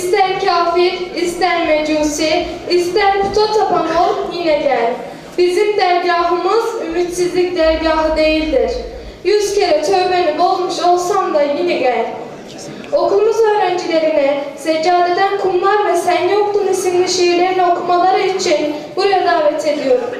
İster kafir, ister mecusi, ister puta tapan ol yine gel. Bizim dergahımız ümitsizlik dergahı değildir. Yüz kere tövbeni bozmuş olsam da yine gel. Okulumuz öğrencilerine Seccadeden Kumlar ve Sen Yoktun isimli şiirlerini okumaları için buraya davet ediyorum.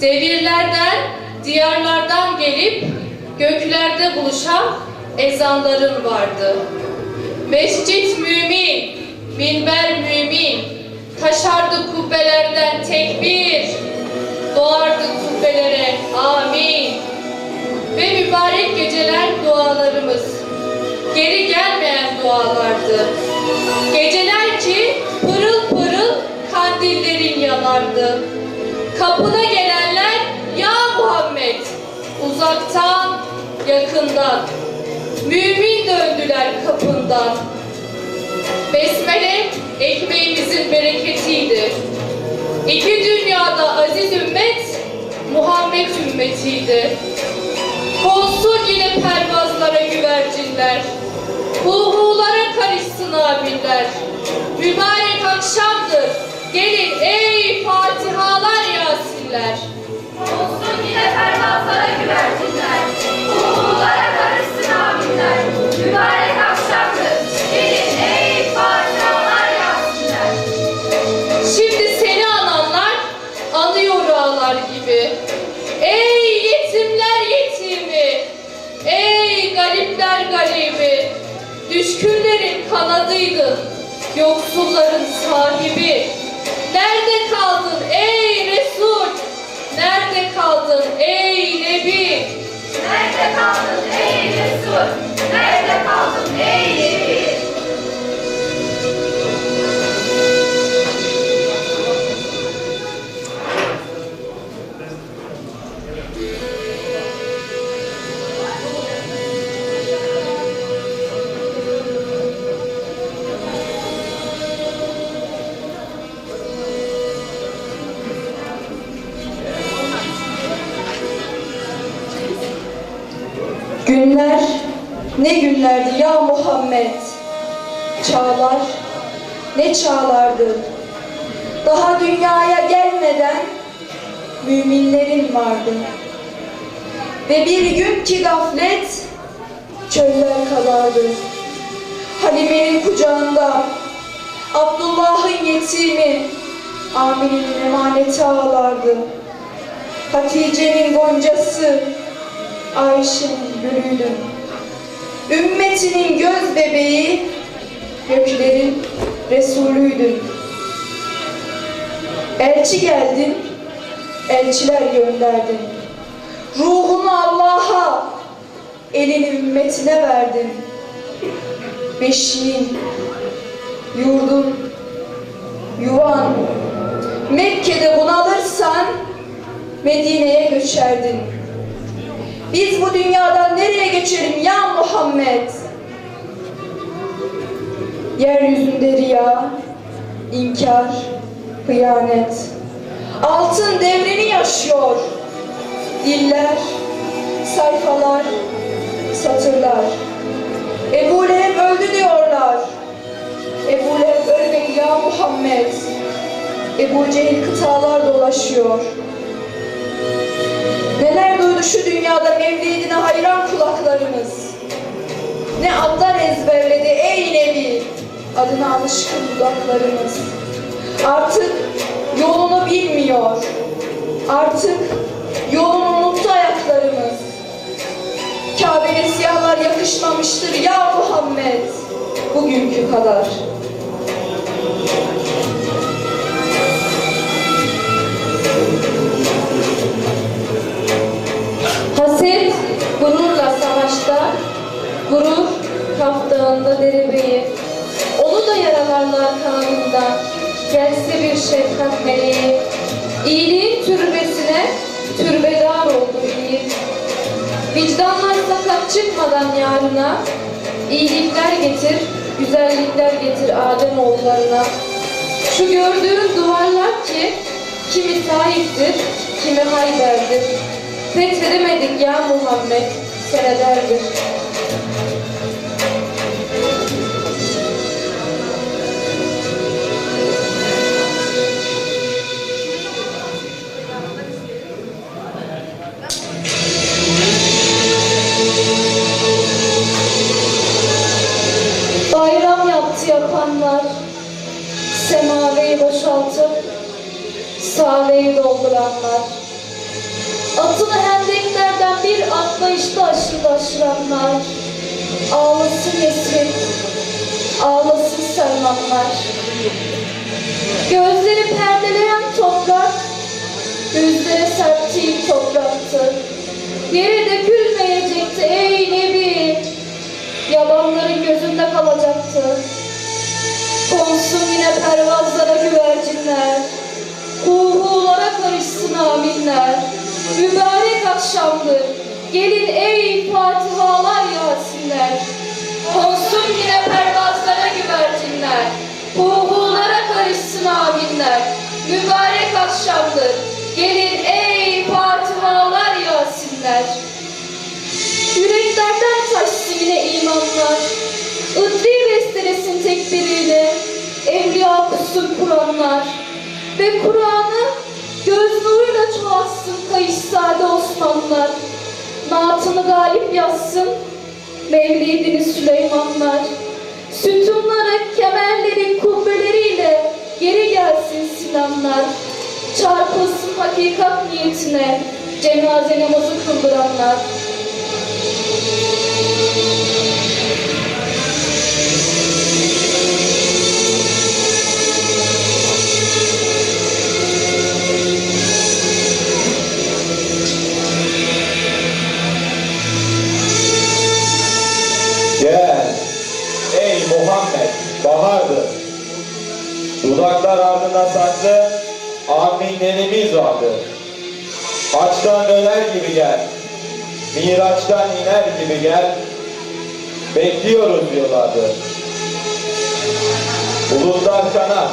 Devirlerden, diyarlardan gelip göklerde buluşan ezanların vardı. Mescit mümin, minber mümin, taşardı kubbelerden tekbir, doğardı kubbelere amin. Ve mübarek geceler dualarımız, geri gelmeyen dualardı. Geceler ki pırıl pırıl kandillerin yanardı. Kapına Muhammed uzaktan yakından mümin döndüler kapından. Besmele ekmeğimizin bereketiydi. İki dünyada aziz ümmet Muhammed ümmetiydi. Konsun yine pervazlara güvercinler. Huhulara karışsın abinler. Mübarek akşamdır. Gelin ey Fatihalar Yasinler. Yine pervazlara güvercinler, Kuğulara karışsın aminler. Mübarek akşamdır, gelin ey Fatihalar yasinler. Şimdi seni ananlar anıyor ağlar gibi. Ey yetimler yetimi, ey garipler garibi, düşkünlerin kanadıydın, yoksulların sahibi. Nerede kaldın ey Resul? Nerede kaldın ey Çağlar ne çağlardı. Daha dünyaya gelmeden müminlerin vardı. Ve bir gün ki gaflet çöller kalardı. Halime'nin kucağında Abdullah'ın yetimi Amine'nin emaneti ağlardı. Hatice'nin goncası Ayşe'nin gülüydü. Ümmetinin göz bebeği göklerin Resulüydün. Elçi geldin, elçiler gönderdin. Ruhunu Allah'a, elini ümmetine verdin. Beşiğin, yurdun, yuvan, Mekke'de bunalırsan Medine'ye göçerdin. Biz bu dünyadan nereye geçelim ya Muhammed? Yeryüzünde riya, inkar, hıyanet. Altın devrini yaşıyor. Diller, sayfalar, satırlar. Ebu Leheb öldü diyorlar. Ebu Leheb ölmedi ya Muhammed. Ebu Cehil kıtalar dolaşıyor. Neler duydu şu dünyada Mevlidine hayran kulaklarımız. Ne adlar ezberledi ey Nebi, adına alışkın dudaklarımız. Artık yolunu bilmiyor, artık yolunu unuttu ayaklarımız. Kabe'ye siyahlar yakışmamıştır ya Muhammed, bugünkü kadar. Haset gururla savaşta, gurur Kaf Dağı'nda derebeyi. Onu da yaralarlar kanadından, gelse bir şefkat meleği. İyiliğin türbesine türbedar oldu iyi. Vicdanlar sakat çıkmadan yarına, iyilikler getir, güzellikler getir Adem oğullarına. Şu gördüğün duvarlar ki, kimi Taif'tir, kimi Hayber'dir. Fethedemedik ya Muhammed, senelerdir. Pervazlara güvercinler, Huhulara karışsın aminler. Mübarek akşamdır. Gelin ey Fatihalar Yasinler. Konsun yine pervazlara güvercinler. Huhulara karışsın aminler. Mübarek akşamdır. Gelin ey Fatihalar Yasinler. Yüreklerden taşsın yine imanlar. Idri bestelesin tekbiriyle. Kusun Kur'anlar. Ve Kur'an'ı göz nuruyla çoğalsın Kayışzade Osmanlılar. Naatını galip yazsın Mevlidini Süleymanlar. Sütunları, kemerleri, kubbeleriyle geri gelsin Sinanlar. Çarpılsın hakikat niyetine cenaze namazı kıldıranlar. Tuzaklar ardına saklı. Aminlerimiz vardı. Açtan öler gibi gel, Miraç'tan iner gibi gel, bekliyoruz diyorlardı. Bulutlar kanat,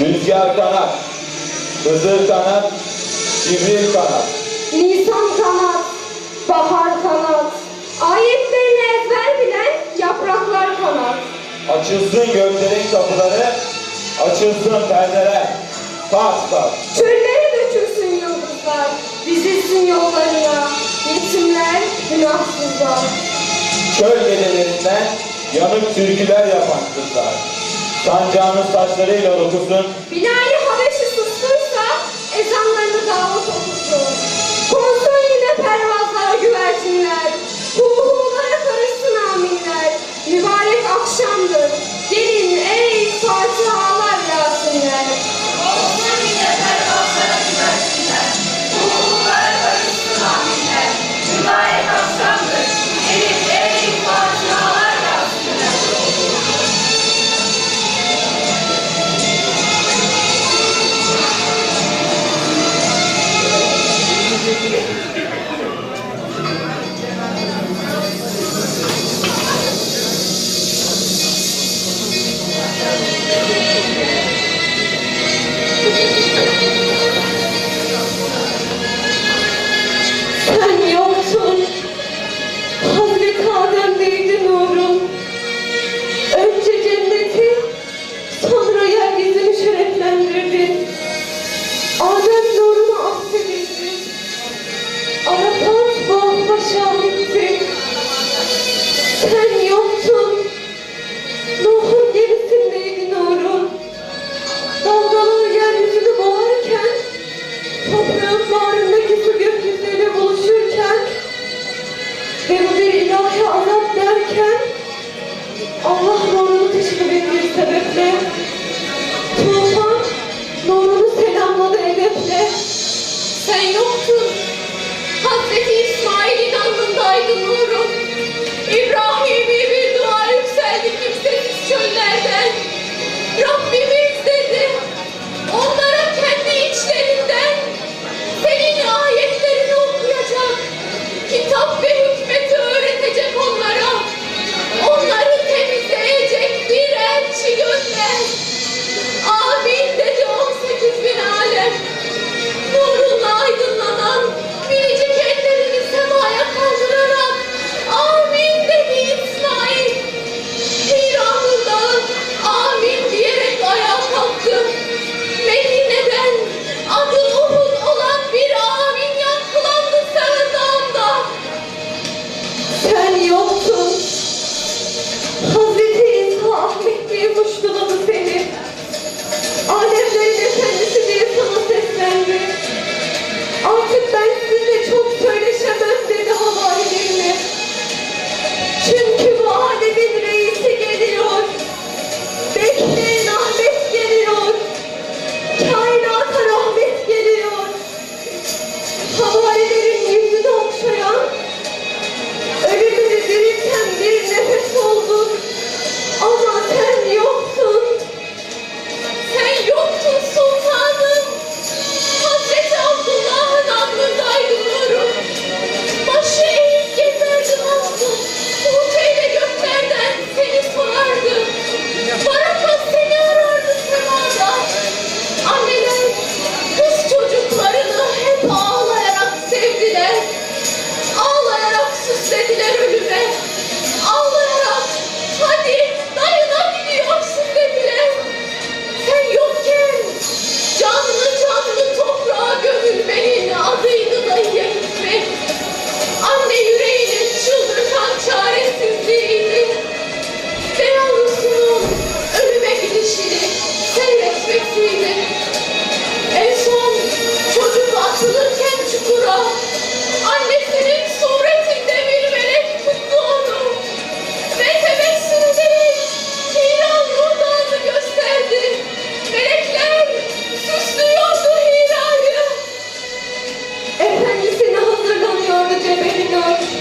rüzgar kanat, Hızır kanat, Cibril kanat. Nisan kanat, bahar kanat, ayetlerini ezber bilen yapraklar kanat. Açılsın göklerin kapıları, açılsın perdeler. Tak tak. Çöllere dökülsün yıldızlar, dizilsin yollarına, yetimler, günahsızlar. Çöl gecelerinden yanık türküler yapan kızlar. Sancağını saçlarıyla dokusun, Binali Habeşi sustursa, ezanlarını davet okusun. Konsun yine pervazlara güvercinler, huhulara karışsın aminler. Mübarek akşamdır, gelin ey fatihalar baby, don't